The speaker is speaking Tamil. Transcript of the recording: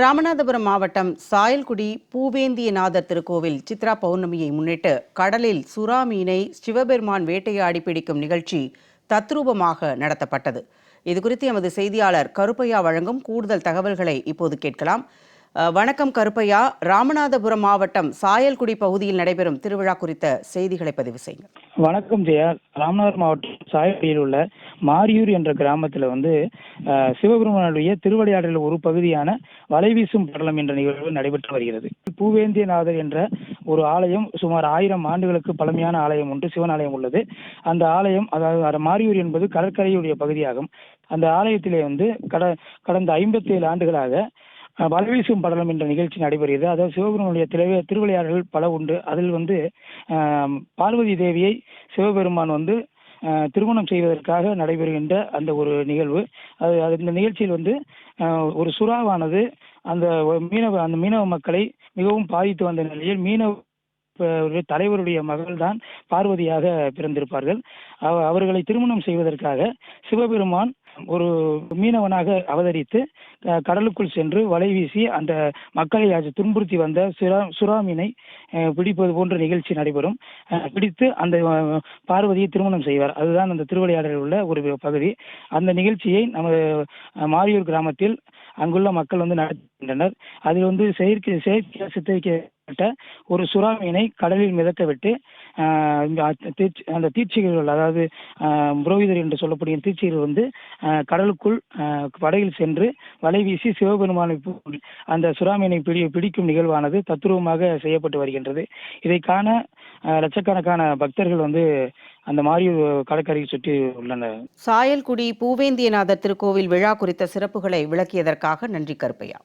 ராமநாதபுரம் மாவட்டம் சாயல்குடி பூவேந்தியநாதர் திருக்கோவில் சித்ரா பௌர்ணமியை முன்னிட்டு கடலில் சுறா மீனை சிவபெருமான் வேட்டையாடி பிடிக்கும் நிகழ்ச்சி தத்ரூபமாக நடத்தப்பட்டது. இதுகுறித்து எமது செய்தியாளர் கருப்பையா வழங்கும் கூடுதல் தகவல்களை இப்போது கேட்கலாம். வணக்கம் கருப்பையா. ராமநாதபுரம் மாவட்டம் சாயல்குடி பகுதியில் நடைபெறும் திருவிழா குறித்த செய்திகளை பதிவு செய்யுங்க வணக்கம் ஜெயா. ராமநாதபுரம் மாவட்டம் சாயல்குடியில் உள்ள மாரியூர் என்ற கிராமத்தில் வந்து சிவபெருமானுடைய திருவிளையாடலில் ஒரு பகுதியான வலைவீசும் படலம் என்ற நிகழ்வு நடைபெற்று வருகிறது. பூவேந்தியநாதர் என்ற ஒரு ஆலயம் சுமார் ஆயிரம் ஆண்டுகளுக்கு பழமையான ஆலயம் ஒன்று சிவன் ஆலயம் உள்ளது. அந்த ஆலயம் அதாவது மாரியூர் என்பது கடற்கரையுடைய பகுதியாகும். அந்த ஆலயத்திலே வந்து கட கடந்த ஐம்பத்தி ஏழு ஆண்டுகளாக வலவீசும் வலைவீசும் படலம் என்ற நிகழ்ச்சி நடைபெறுகிறது. அதாவது சிவபெருமனுடைய திரைவே திருவிளையாடல்கள் பல உண்டு. அதில் வந்து பார்வதி தேவியை சிவபெருமான் வந்து திருமணம் செய்வதற்காக நடைபெறுகின்ற அந்த ஒரு நிகழ்வு. அது அது இந்த நிகழ்ச்சியில் வந்து ஒரு சுறாவானது அந்த மீனவ அந்த மீனவ மக்களை மிகவும் பாதித்து வந்த நிலையில் மீனவ தலைவருடைய மகள் தான் பார்வதியாக பிறந்திருப்பார்கள். அவ- அவர்களை திருமணம் செய்வதற்காக சிவபெருமான் ஒரு மீனவனாக அவதரித்து கடலுக்குள் சென்று வலை வீசி அந்த மக்களை அது துன்புறுத்தி வந்த சுறா சுறாமீனை பிடிப்பது போன்ற நிகழ்ச்சி நடைபெறும். பிடித்து அந்த பார்வதியை திருமணம் செய்வார். அதுதான் அந்த திருவிளையாடலில் உள்ள ஒரு பகுதி. அந்த நிகழ்ச்சியை நமது மாரியூர் கிராமத்தில் அங்குள்ள மக்கள் வந்து நடத்துகின்றனர் அதில் வந்து செயற்கை செயற்கை சித்தரிக்க ஒரு சுறாமீனை கடலில் மிதக்க விட்டு ஆஹ், அந்த தீட்சிகள் அதாவது புரோகிதர் என்று சொல்லக்கூடிய தீட்சிகர்கள் வந்து ஆஹ், கடலுக்குள் ஆஹ், படகில் சென்று வலை வீசி சிவபெருமானை அந்த சுறாமீனை பிடி பிடிக்கும் நிகழ்வானது தத்துருவமாக செய்யப்பட்டு வருகின்றது. இதை காண லட்சக்கணக்கான பக்தர்கள் வந்து அந்த மாரியூர் கடற்கரையை சுற்றி உள்ளனர். சாயல்குடி பூவேந்தியநாதர் திருக்கோவில் விழா குறித்த சிறப்புகளை விளக்கியதற்காக நன்றி கருப்பையா.